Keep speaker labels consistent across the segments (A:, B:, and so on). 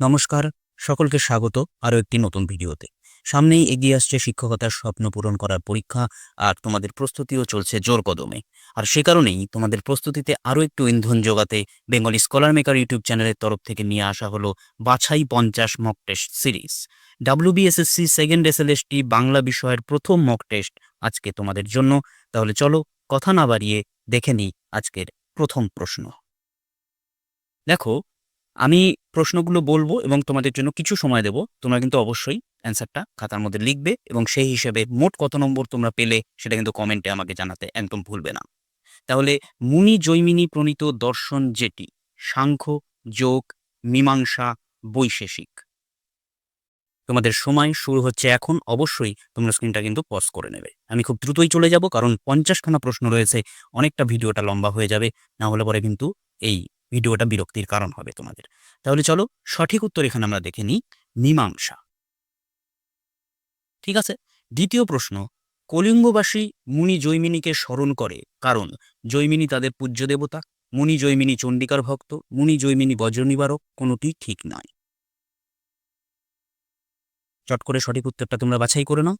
A: নমস্কার, সকলকে স্বাগত আরও একটি নতুন ভিডিওতে। সামনেই এগিয়ে আসছে শিক্ষকতার স্বপ্ন পূরণ করার পরীক্ষা আর তোমাদের প্রস্তুতিও চলছে জোর কদমে। আর সে কারণেই তোমাদের প্রস্তুতিতে আরও একটু ইন্ধন যোগাতে বেঙ্গলি স্কলার মেকার ইউটিউব চ্যানেলের তরফ থেকে নিয়ে আসা হলো বাছাই পঞ্চাশ mock test series WBSSC second SLST Bangla বিষয়ের প্রথম মক টেস্ট আজকে তোমাদের জন্য। তাহলে চলো কথা না বাড়িয়ে দেখে নিই আজকের প্রথম প্রশ্ন। দেখো আমি প্রশ্নগুলো বলব এবং তোমাদের জন্য কিছু সময় দেব। তোমরা কিন্তু অবশ্যই অ্যান্সারটা খাতার মধ্যে লিখবে এবং সেই হিসেবে মোট কত নম্বর তোমরা পেলে সেটা কিন্তু কমেন্টে আমাকে জানাতে একদম ভুলবে না। তাহলে মুনি জৈমিনী প্রণীত দর্শন যেটি? সাংখ্য, যোগ, মীমাংসা, বৈশেষিক। তোমাদের সময় শুরু হচ্ছে এখন, অবশ্যই তোমরা স্ক্রিনটা কিন্তু পজ করে নেবে। আমি খুব দ্রুতই চলে যাব কারণ পঞ্চাশখানা প্রশ্ন রয়েছে, অনেকটা ভিডিওটা লম্বা হয়ে যাবে, না হলে পরে কিন্তু এই ভিডিওটা বিরক্তির কারণ হবে তোমাদের। তাহলে চলো সঠিক উত্তর এখানে আমরা দেখে নিই, মীমাংসা। ঠিক আছে? দ্বিতীয় প্রশ্ন, কলিঙ্গবাসী মুনি জৈমিনীকে স্মরণ করে, কারণ জৈমিনী তাদের পূজ্য দেবতা, মুনি জৈমিনী চণ্ডিকার ভক্ত, মুনি জৈমিনী বজ্রনিবারক, কোনোটি ঠিক নয়। চট করে সঠিক উত্তরটা তোমরা বাছাই করে নাও।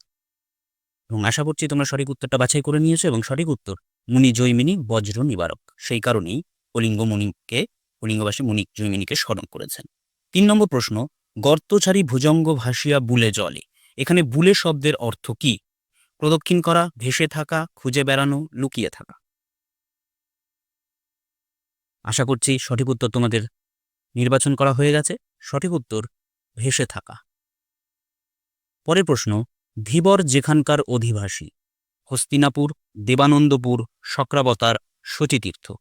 A: এবং আশা করছি তোমরা সঠিক উত্তরটা বাছাই করে নিয়েছো এবং সঠিক উত্তর, মুনি জৈমিনী বজ্র নিবারক সেই কারণেই কলিঙ্গ মুনিকে কলিঙ্গবাসী মুনি জৈমিনীকে স্মরণ করেছেন। তিন নম্বর প্রশ্ন, গর্তচারী ভুজঙ্গ ভাসিয়া বুলে জলে। এখানে বুলে শব্দের অর্থ কি? প্রদক্ষিণ করা, ভেসে থাকা, খুঁজে বেড়ানো, লুকিয়ে থাকা। আশা করছি সঠিক উত্তর তোমাদের নির্বাচন করা হয়ে গেছে। সঠিক উত্তর, ভেসে থাকা। পরের প্রশ্ন, ধীবর যেখানকার অধিবাসী, হস্তিনাপুর, দেবানন্দপুর, শক্রাবতার শচীতীর্থ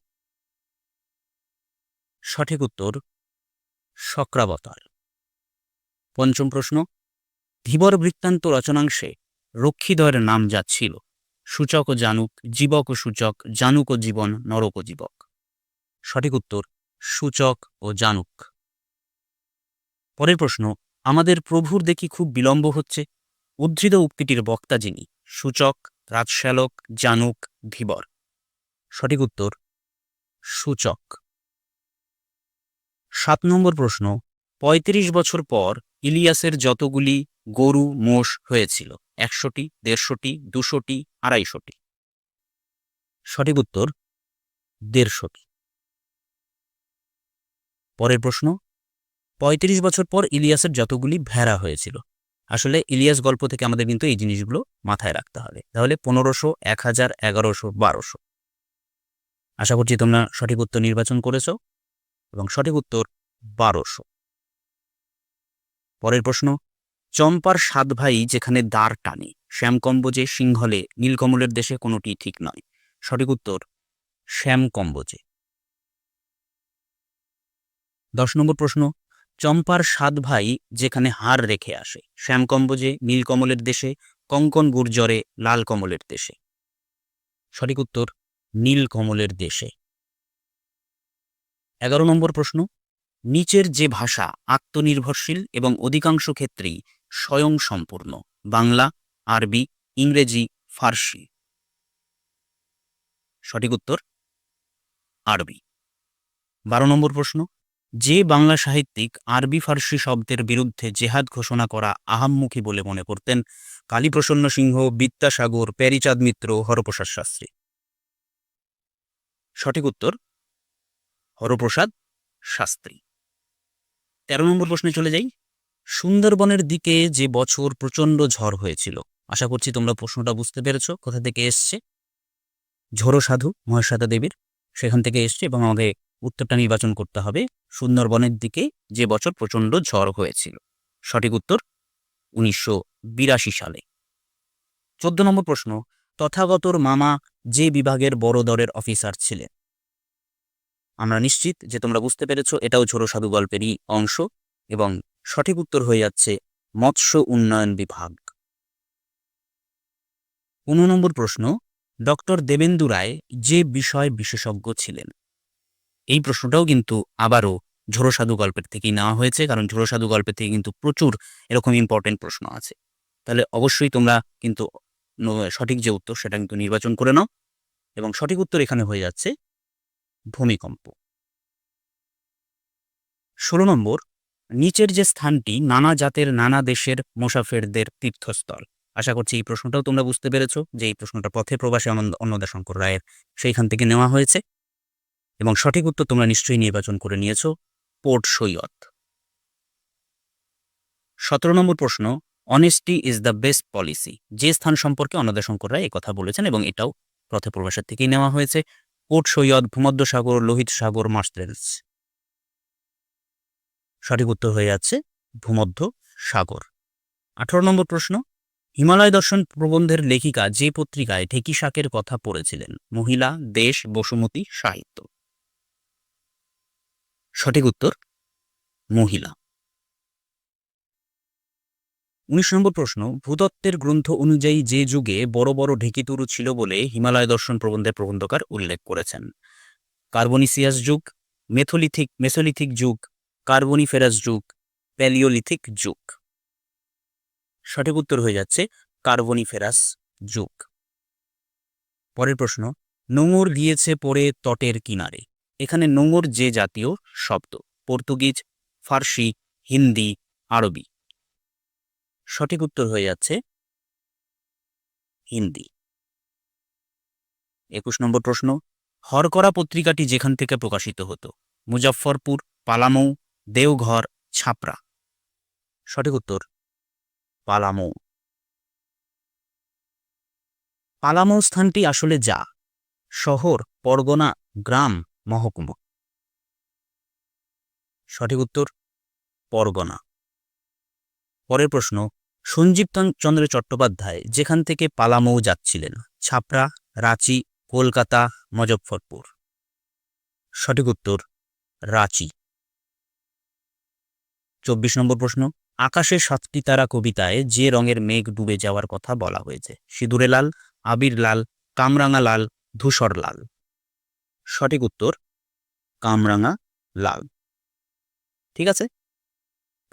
A: সঠিক উত্তর, শক্রাবতার। পঞ্চম প্রশ্ন, ধীবর বৃত্তান্ত রচনাংশে রক্ষীদ্বয়ের নাম যা ছিল, সূচক ও জানুক, জীবক ও সূচক, জানুক ও জীবন, নরক ও জীবক। সঠিক উত্তর, সূচক ও জানুক। পরের প্রশ্ন, আমাদের প্রভুর দেখি খুব বিলম্ব হচ্ছে, উদ্ধৃত উক্তিটির বক্তা যিনি, সূচক, রাজশ্যালক, জানুক, ধীবর। সঠিক উত্তর, সূচক। সাত নম্বর প্রশ্ন ৩৫ বছর পর ইলিয়াসের যতগুলি গরু, মোষ হয়েছিল, একশোটি, দেড়শোটি, দুশোটি, আড়াইশোটি? সঠিক উত্তর, দেড়শোটি। পরের প্রশ্ন ৩৫ বছর পর ইলিয়াসের যতগুলি ভেড়া হয়েছিল? আসলে ইলিয়াস গল্প থেকে আমাদের কিন্তু এই জিনিসগুলো মাথায় রাখতে হবে। তাহলে পনেরোশো, এক হাজার, এগারোশো, বারোশো। আশা করছি তোমরা সঠিক উত্তর নির্বাচন করেছ। এবং সঠিক উত্তর বারোশো। পরের প্রশ্ন, চম্পার সাত ভাই যেখানে দ্বার টানে, শ্যামকম্বজে সিংহলে, নীলকমলের দেশে কোনোটি ঠিক নয়। সঠিক উত্তর, শ্যামকম্বজে। দশ নম্বর প্রশ্ন, চম্পার সাত ভাই যেখানে হার রেখে আসে, শ্যামকম্বজে, নীলকমলের দেশে, কঙ্কন গুর্জরে লাল কমলের দেশে। সঠিক উত্তর, নীলকমলের দেশে। এগারো নম্বর প্রশ্ন, নিচের যে ভাষা আত্মনির্ভরশীল এবং অধিকাংশ ক্ষেত্রেই স্বয়ং সম্পূর্ণ, বাংলা, আরবি, ইংরেজি, ফার্সি। সঠিক উত্তর, আরবি। বারো নম্বর প্রশ্ন, যে বাংলা সাহিত্যিক আরবি ফার্সি শব্দের বিরুদ্ধে জেহাদ ঘোষণা করা আহাম্মুখী বলে মনে করতেন কালীপ্রসন্ন সিংহ, বিদ্যাসাগর, প্যারিচাঁদ মিত্র, হরপ্রসাদ শাস্ত্রী। সঠিক উত্তর হরপ্রসাদ শাস্ত্রী। তেরো নম্বর প্রশ্নে চলে যাই। সুন্দরবনের দিকে যে বছর প্রচণ্ড ঝড় হয়েছিল, আশা করছি তোমরা প্রশ্নটা বুঝতে পেরেছ, কোথা থেকে এসছে? ঝোড়ো সাধু মহেশাদা দেবীর, সেখান থেকে এসছে এবং আমাদের উত্তরটা নির্বাচন করতে হবে। সুন্দরবনের দিকে যে বছর প্রচণ্ড ঝড় হয়েছিল, সঠিক উত্তর উনিশশো বিরাশি সালে। চোদ্দ নম্বর প্রশ্ন, তথাগতর মামা যে বিভাগের বড় দরের অফিসার ছিলেন? আমরা নিশ্চিত যে তোমরা বুঝতে পেরেছ এটাও ঝোড়ো সাধু গল্পেরই অংশ এবং সঠিক উত্তর হয়ে যাচ্ছে মৎস্য উন্নয়ন বিভাগ। পনেরো নম্বর প্রশ্ন, ডক্টর দেবেন্দু রায় যে বিষয় বিশেষজ্ঞ ছিলেন? এই প্রশ্নটাও কিন্তু আবারও ঝোড়ো সাধু গল্পের থেকেই নেওয়া হয়েছে, কারণ ঝোড়ো সাধু গল্পের থেকে কিন্তু প্রচুর এরকম ইম্পর্টেন্ট প্রশ্ন আছে। তাহলে অবশ্যই তোমরা কিন্তু সঠিক যে উত্তর সেটা কিন্তু নির্বাচন করে নাও এবং সঠিক উত্তর এখানে হয়ে যাচ্ছে ভূমিকম্প। ষোলো নম্বর, নিচের যে স্থানটি নানা জাতের, নানা দেশের মুসাফেরদের তীর্থস্থল। আশা করছি এই প্রশ্নটাও তোমরা বুঝতে পেরেছ যে এই প্রশ্নটা পথে প্রবাসী অনন্ত- অন্নদাশঙ্কর রায়ের সেইখান থেকে নেওয়া হয়েছে এবং সঠিক উত্তর তোমরা নিশ্চয়ই নির্বাচন করে নিয়েছো, পোর্ট সৈয়দ। সতেরো নম্বর প্রশ্ন honesty is the best policy যে স্থান সম্পর্কে অন্নদাশঙ্কর রায় কথা বলেছেন এবং এটাও পথে প্রবাসের থেকেই নেওয়া হয়েছে। পোর্ট সৈয়দ ভূমধ্য সাগর লোহিত সাগর মার্সেলস সঠিক উত্তর হয়ে যাচ্ছে ভূমধ্য সাগর আঠারো নম্বর প্রশ্ন, হিমালয় দর্শন প্রবন্ধের লেখিকা যে পত্রিকায় ঢেকি শাকের কথা পড়েছিলেন? মহিলা, দেশ, বসুমতী, সাহিত্য। সঠিক উত্তর, মহিলা। উনিশ নম্বর প্রশ্ন, ভূতত্ত্বের গ্রন্থ অনুযায়ী যে যুগে বড় বড় ঢেকিতুরু ছিল বলে হিমালয় দর্শন প্রবন্ধের প্রবন্ধকার উল্লেখ করেছেন। কার্বনিসিয়াস যুগ, মেথোলিথিক, মেসোলিথিক যুগ, কার্বনিফেরাস যুগ, প্যালিওলিথিক যুগ। সঠিক উত্তর হয়ে যাচ্ছে কার্বনিফেরাস যুগ। পরের প্রশ্ন, নোঙর গিয়েছে পড়ে তটের কিনারে। এখানে নোঙর যে জাতীয় শব্দ, পর্তুগিজ, ফার্সি, হিন্দি, আরবি। সঠিক উত্তর হয়ে যাচ্ছে হিন্দি। একুশ নম্বর প্রশ্ন, হরকরা পত্রিকাটি যেখান থেকে প্রকাশিত হতো? মুজফ্ফরপুর, পালামৌ, দেওঘর ছাপড়া সঠিক উত্তর, পালামৌ। পালামৌ স্থানটি আসলে যা? শহর, পরগনা, গ্রাম, মহকুমা। সঠিক উত্তর, পরগনা। পরের প্রশ্ন, সঞ্জীব চন্দ্র চট্টোপাধ্যায় যেখান থেকে পালামৌ যাচ্ছিলেন, ছাপড়া, রাঁচি, কলকাতা, মজফ্ফরপুর? সঠিক উত্তর, রাঁচি। চব্বিশ নম্বর প্রশ্ন আকাশে সাতটি তারা কবিতায় যে রঙের মেঘ ডুবে যাওয়ার কথা বলা হয়েছে সিঁদুরে লাল আবির লাল কামরাঙা লাল ধূসর লাল সঠিক উত্তর কামরাঙা লাল ঠিক আছে?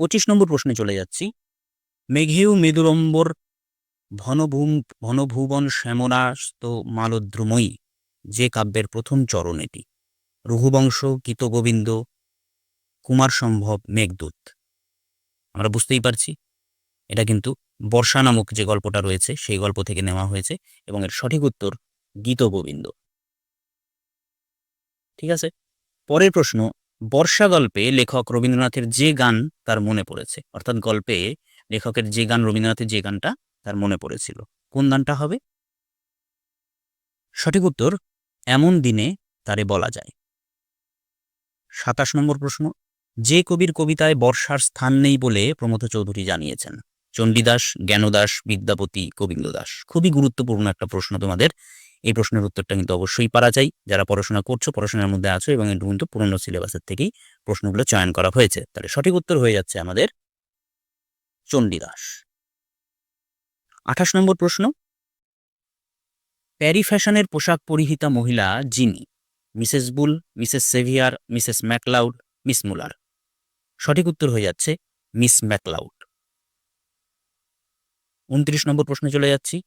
A: পঁচিশ নম্বর প্রশ্নে চলে যাচ্ছি। মেঘেউ মেদুরম্বর ভনভূম, ভনভুবন শ্যামনাস্ত মালদ্রুময়ী, যে কাব্যের প্রথম চরণ এটি। রঘুবংশ গীতগোবিন্দ কুমার সম্ভব মেঘদূত। আমরা বুঝতেই পারছি, এটা কিন্তু বর্ষা নামক যে গল্পটা রয়েছে, সেই গল্প থেকে নেওয়া হয়েছে এবং এর সঠিক উত্তর গীতগোবিন্দ। ঠিক আছে? পরের প্রশ্ন, বর্ষা গল্পে লেখক রবীন্দ্রনাথের যে গান তার মনে পড়েছে, অর্থাৎ গল্পে লেখকের যে গান, রবীন্দ্রনাথের যে গানটা তার মনে পড়েছিল। কোন গানটা হবে? সঠিক উত্তর, এমন দিনে তারে বলা যায়। সাতাশ নম্বর প্রশ্ন, যে কবির কবিতায় বর্ষার স্থান নেই বলে প্রমথ চৌধুরী জানিয়েছেন। চণ্ডীদাস, জ্ঞানদাস, বিদ্যাপতি গোবিন্দ দাস খুবই গুরুত্বপূর্ণ একটা প্রশ্ন তোমাদের। এই প্রশ্নের উত্তরটা কিন্তু অবশ্যই পারা যায়। যারা পড়াশোনা করছ, পড়াশোনার মধ্যে আছো এবং এটা কিন্তু পুরনো সিলেবাসের থেকেই প্রশ্নগুলো চয়ন করা হয়েছে। তাহলে সঠিক উত্তর হয়ে যাচ্ছে আমাদের চণ্ডীদাস। আঠাশ নম্বর প্রশ্ন। প্যারি ফ্যাশনের পোশাক পরিহিতা মহিলা যিনি, Mrs Bull, Mrs Sevier, Mrs MacLeod, Miss Muller. সঠিক উত্তর হয়ে যাচ্ছে, মিস ম্যাকলাউড। উনত্রিশ নম্বর প্রশ্নে চলে যাচ্ছি।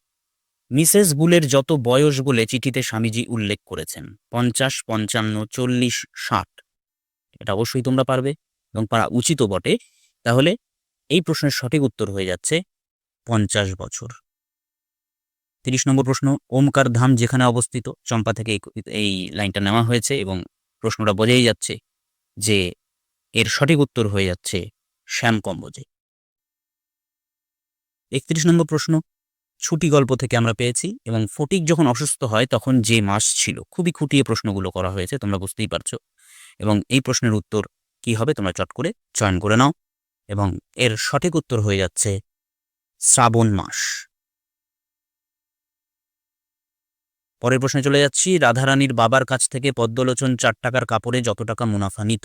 A: মিসেস বুলের যত বয়স বলে চিঠিতে স্বামীজি উল্লেখ করেছেন, পঞ্চাশ, পঞ্চান্ন, চল্লিশ, ষাট। এটা অবশ্যই তোমরা পারবে এবং পারা উচিতও বটে। তাহলে এই প্রশ্নের সঠিক উত্তর হয়ে যাচ্ছে পঞ্চাশ বছর। তিরিশ নম্বর প্রশ্ন, ওমকার ধাম যেখানে অবস্থিত, চম্পা থেকে এই- লাইনটা নেওয়া হয়েছে এবং প্রশ্নটা বোঝাই যাচ্ছে যে এর সঠিক উত্তর হয়ে যাচ্ছে শ্যামকম্বজে। একত্রিশ নম্বর প্রশ্ন, ছুটি গল্প থেকে আমরা পেয়েছি এবং ফটিক যখন অসুস্থ হয় তখন যে মাস ছিল, খুবই খুঁটিয়ে প্রশ্নগুলো করা হয়েছে, তোমরা বুঝতেই পারছ। এবং এই প্রশ্নের উত্তর কি হবে তোমরা চট করে চয়ন করে নাও। এবং এর সঠিক উত্তর হয়ে যাচ্ছে শ্রাবণ মাস। পরের প্রশ্নে চলে যাচ্ছি, রাধারানীর বাবার কাছ থেকে পদ্মলোচন চার টাকার কাপড়ে যত টাকা মুনাফা নিত।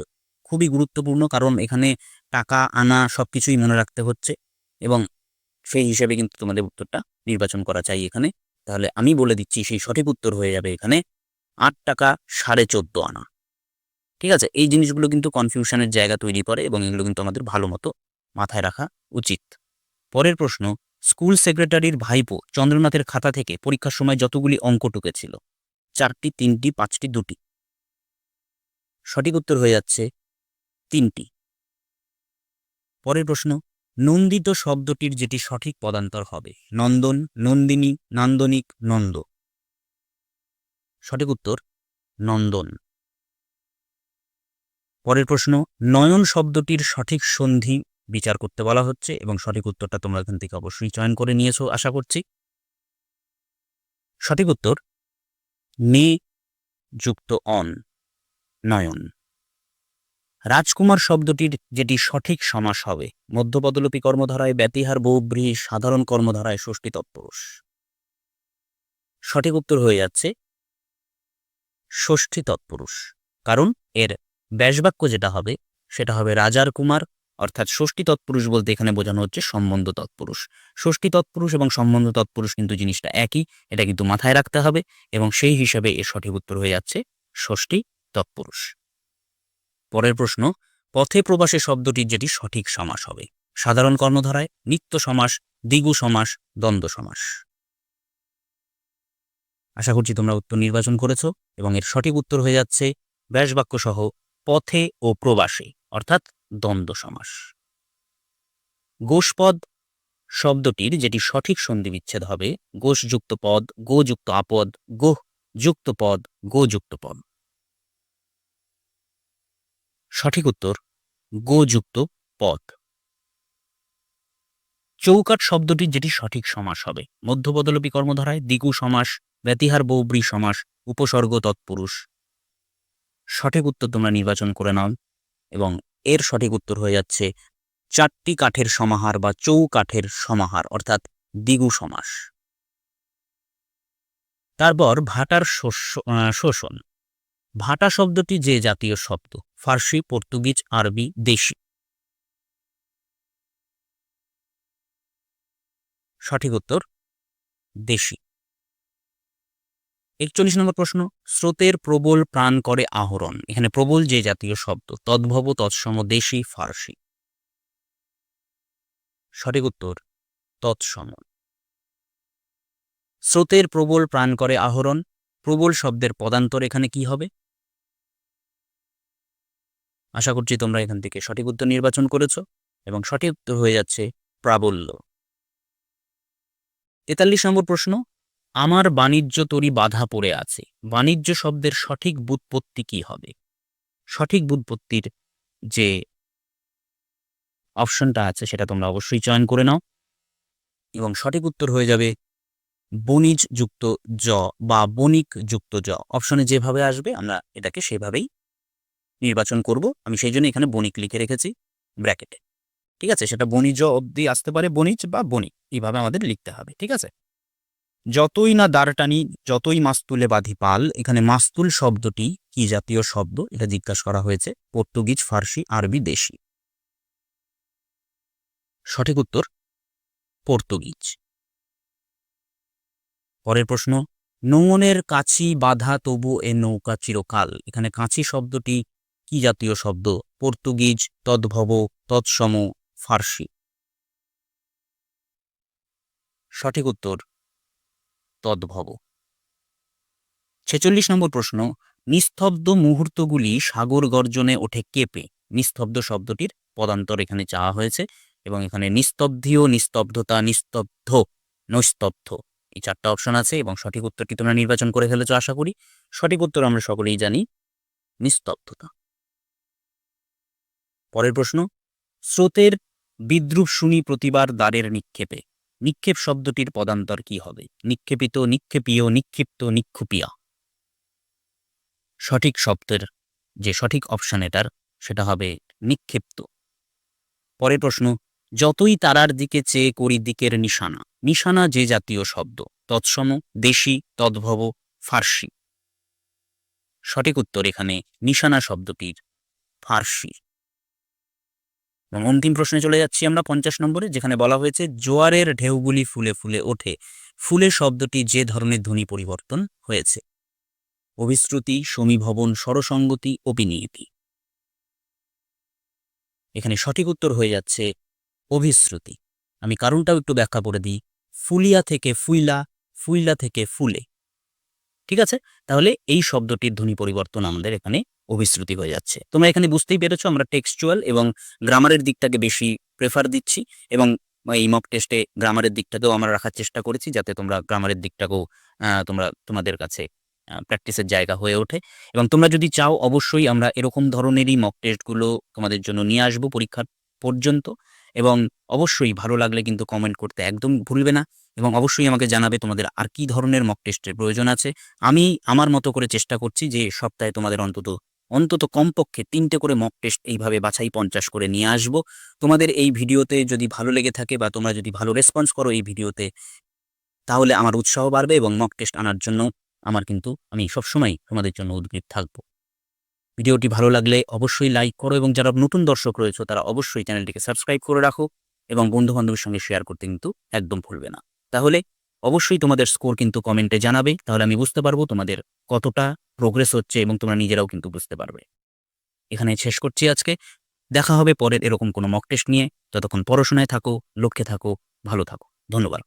A: খুবই গুরুত্বপূর্ণ, কারণ এখানে টাকা আনা সব কিছুই মনে রাখতে হচ্ছে এবং সেই হিসেবে কিন্তু তোমাদের উত্তরটা নির্বাচন করা চাই এখানে। তাহলে আমি বলে দিচ্ছি, সেই সঠিক উত্তর হয়ে যাবে এখানে আট টাকা সাড়ে চোদ্দ আনা। ঠিক আছে? এই জিনিসগুলো কিন্তু কনফিউশনের জায়গা তৈরি করে এবং এগুলো কিন্তু আমাদের ভালো মতো মাথায় রাখা উচিত। পরের প্রশ্ন স্কুল সেক্রেটারির ভাইপো চন্দ্রনাথের খাতা থেকে পরীক্ষার সময় যতগুলি অঙ্ক টুকেছিল? চারটি, তিনটি, পাঁচটি, দুটি। সঠিক উত্তর হয়ে যাচ্ছে তিনটি। পরের প্রশ্ন, নন্দিত শব্দটির যেটি সঠিক পদান্তর হবে, নন্দন, নন্দিনী, নান্দনিক, নন্দ। সঠিক উত্তর, নন্দন। পরের প্রশ্ন, নয়ন শব্দটির সঠিক সন্ধি বিচার করতে বলা হচ্ছে এবং সঠিক উত্তরটা তোমরা এখান থেকে অবশ্যই চয়ন করে নিয়েছো, আশা করছি। সঠিক উত্তর, নে যুক্ত অন, নয়ন। রাজকুমার শব্দটির যেটি সঠিক সমাস হবে, মধ্যপদলোপী কর্মধারায় ব্যতিহার বহুব্রীহি সাধারণ কর্মধারায় ষষ্ঠী তৎপুরুষ। সঠিক উত্তর হয়ে যাচ্ছে, ষষ্ঠী তৎপুরুষ। কারণ, এর ব্যাসবাক্য যেটা হবে, সেটা হবে রাজার কুমার, অর্থাৎ ষষ্ঠী তৎপুরুষ বলতে এখানে বোঝানো হচ্ছে সম্বন্ধ তৎপুরুষ। ষষ্ঠী তৎপুরুষ এবং সম্বন্ধ তৎপুরুষ কিন্তু জিনিসটা একই, এটা কিন্তু মাথায় রাখতে হবে এবং সেই হিসাবে এর সঠিক উত্তর হয়ে যাচ্ছে ষষ্ঠী তৎপুরুষ। পরের প্রশ্ন, পথে প্রবাসে শব্দটির যেটি সঠিক সমাস হবে। সাধারণ কর্মধারায় নিত্য সমাস, দ্বিগু সমাস, দ্বন্দ্ব সমাস। আশা করছি তোমরা উত্তর নির্বাচন করেছ এবং এর সঠিক উত্তর হয়ে যাচ্ছে ব্যাসবাক্য সহ পথে ও প্রবাসে, অর্থাৎ দ্বন্দ্ব সমাস। গোষ্পদ শব্দটির যেটি সঠিক সন্ধি বিচ্ছেদ হবে গোষযুক্ত পদ গোযুক্ত আপদ, গোহ যুক্ত পদ গোযুক্ত পদ। সঠিক উত্তর গোযুক্ত পদ। চৌকাট শব্দটির যেটি সঠিক সমাস হবে, মধ্যপদলোপী কর্মধারায়, দ্বিগু সমাস, ব্যতিহার বৌব্রী সমাস, উপসর্গ তৎপুরুষ। সঠিক উত্তর তোমরা নির্বাচন করে নাও এবং এর সঠিক উত্তর হয়ে যাচ্ছে চারটি কাঠের সমাহার বা চৌকাঠের সমাহার, অর্থাৎ দ্বিগু সমাস। তারপর ভাটার শোষণ। ভাটা শব্দটি যে জাতীয় শব্দ, ফার্সি, পর্তুগিজ, আরবি, দেশি। সঠিক উত্তর, দেশি। একচল্লিশ নম্বর প্রশ্ন, স্রোতের প্রবল প্রাণ করে আহরণ। এখানে প্রবল যে জাতীয় শব্দ, তদ্ভব তৎসম দেশি ফার্সি। সঠিক উত্তর, তৎসম। স্রোতের প্রবল প্রাণ করে আহরণ, প্রবল শব্দের পদান্তর এখানে কি হবে? আশা করছি তোমরা এখান থেকে সঠিক উত্তর নির্বাচন করেছ এবং সঠিক উত্তর হয়ে যাচ্ছে প্রাবল্য। তেতাল্লিশ নম্বর প্রশ্ন আমার বাণিজ্য তরি বাধা পড়ে আছে। বাণিজ্য শব্দের সঠিক বুৎপত্তি কি হবে? সঠিক বুৎপত্তির যে অপশনটা আছে সেটা তোমরা অবশ্যই চয়ন করে নাও এবং সঠিক উত্তর হয়ে যাবে বণিজ যুক্ত জ বা বণিক যুক্ত জ। অপশনে যেভাবে আসবে আমরা এটাকে সেভাবেই নির্বাচন করব। আমি সেই জন্য এখানে বণিক লিখে রেখেছি, ব্র্যাকেটে। ঠিক আছে? সেটা বণিজ অবধি আসতে পারে বণিজ বা বণিক। এইভাবে আমাদের লিখতে হবে। ঠিক আছে? যতই না দাঁড় টানি যতই মাস্তুলে বাঁধি পাল, এখানে মাস্তুল শব্দটি কি জাতীয় শব্দ? এটা জিজ্ঞাসা করা হয়েছে পর্তুগিজ, ফার্সি, আরবি, দেশি। সঠিক উত্তর, পর্তুগিজ। পরের প্রশ্ন নৌনের কাছি বাধা তবু এ নৌকা চিরকাল। এখানে কাছি শব্দটি কি জাতীয় শব্দ? পর্তুগিজ, তদ্ভব, তৎসম, ফার্সি। সঠিক উত্তর তদ্ভব। ছেচল্লিশ নম্বর প্রশ্ন, নিস্তব্ধ মুহূর্তগুলি সাগর গর্জনে ওঠে কেঁপে। নিস্তব্ধ শব্দটির পদান্তর এখানে চাওয়া হয়েছে এবং এখানে নিস্তব্ধিও নিস্তব্ধতা নিস্তব্ধ, নৈস্তব্ধ। এই চারটা অপশন আছে এবং সঠিক উত্তরটি তোমরা নির্বাচন করে ফেলেছো, আশা করি। সঠিক উত্তর আমরা সকলেই জানি, নিস্তব্ধতা। পরের প্রশ্ন, স্রোতের বিদ্রুপ শুনি প্রতিবার দ্বারের নিক্ষেপে। নিক্ষেপ শব্দটির পদান্তর কি হবে? নিক্ষেপিত, নিক্ষেপীয়, নিক্ষিপ্ত, নিক্ষুপিয়া। সঠিক শব্দের যে সঠিক অপশন এটার, সেটা হবে নিক্ষিপ্ত। পরের প্রশ্ন, যতই তারার দিকে চেয়ে করি দিকের নিশানা নিশানা যে জাতীয় শব্দ, তৎসম, দেশি, তদ্ভব, ফার্সি। সঠিক উত্তর এখানে নিশানা শব্দটির ফার্সি। এবং অন্তিম প্রশ্নে চলে যাচ্ছি আমরা পঞ্চাশ নম্বরে, যেখানে বলা হয়েছে, জোয়ারের ঢেউগুলি ফুলে ফুলে ওঠে। ফুলে শব্দটি যে ধরনের ধ্বনি পরিবর্তন হয়েছে। অভিশ্রুতি, সমীভবন, স্বরসঙ্গতি অপিনীতি এখানে সঠিক উত্তর হয়ে যাচ্ছে, অভিশ্রুতি। আমি কারণটাও একটু ব্যাখ্যা করে দিই। ফুলিয়া থেকে ফুইলা ফুইলা থেকে ফুলে। ঠিক আছে? তাহলে এই শব্দটির ধ্বনি পরিবর্তন আমাদের এখানে অভিশ্রুতি হয়ে যাচ্ছে। তোমরা এখানে বুঝতেই পেরেছ আমরা টেক্সচুয়াল এবং গ্রামারের দিকটাকে বেশি প্রেফার দিচ্ছি এবং এই মক টেস্টে গ্রামারের দিকটাকেও আমরা রাখার চেষ্টা করেছি যাতে তোমরা গ্রামারের দিকটাকেও তোমরা তোমাদের কাছে প্র্যাকটিসের জায়গা হয়ে ওঠে। এবং তোমরা যদি চাও অবশ্যই আমরা এরকম ধরনেরই মক টেস্টগুলো তোমাদের জন্য নিয়ে আসব পরীক্ষার পর্যন্ত। এবং অবশ্যই ভালো লাগলে কিন্তু কমেন্ট করতে একদম ভুলবে না এবং অবশ্যই আমাকে জানাবে তোমাদের আর কি ধরনের মক টেস্টের প্রয়োজন আছে। আমি আমার মতো করে চেষ্টা করছি যে সপ্তাহে তোমাদের অন্তত অন্তত কমপক্ষে তিনটে করে মক টেস্ট এইভাবে বাছাই পঞ্চাশ করে নিয়ে আসব। তোমাদের এই ভিডিওতে যদি ভালো লেগে থাকে বা তোমরা যদি ভালো রেসপন্স করো এই ভিডিওতে, তাহলে আমার উৎসাহ বাড়বে এবং মক টেস্ট আনার জন্য আমার কিন্তু আমি সবসময় তোমাদের জন্য উদ্গ্রীব থাকব। ভিডিওটি ভালো লাগলে অবশ্যই লাইক করো এবং যারা নতুন দর্শক রয়েছে, তারা অবশ্যই চ্যানেলটিকে সাবস্ক্রাইব করে রাখো এবং বন্ধু বান্ধবের সঙ্গে শেয়ার করতে কিন্তু একদম ভুলবে না। তাহলে অবশ্যই তোমাদের স্কোর কিন্তু কমেন্টে জানাবে, তাহলে আমি বুঝতে পারব তোমাদের কতটা প্রোগ্রেস হচ্ছে এবং তোমরা নিজেরাও কিন্তু বুঝতে পারবে। এখানে শেষ করছি আজকে। দেখা হবে পরের এরকম কোনো মক টেস্ট নিয়ে। ততক্ষণ পড়াশোনায় থাকো, লক্ষ্যে থাকো, ভালো থাকো। ধন্যবাদ।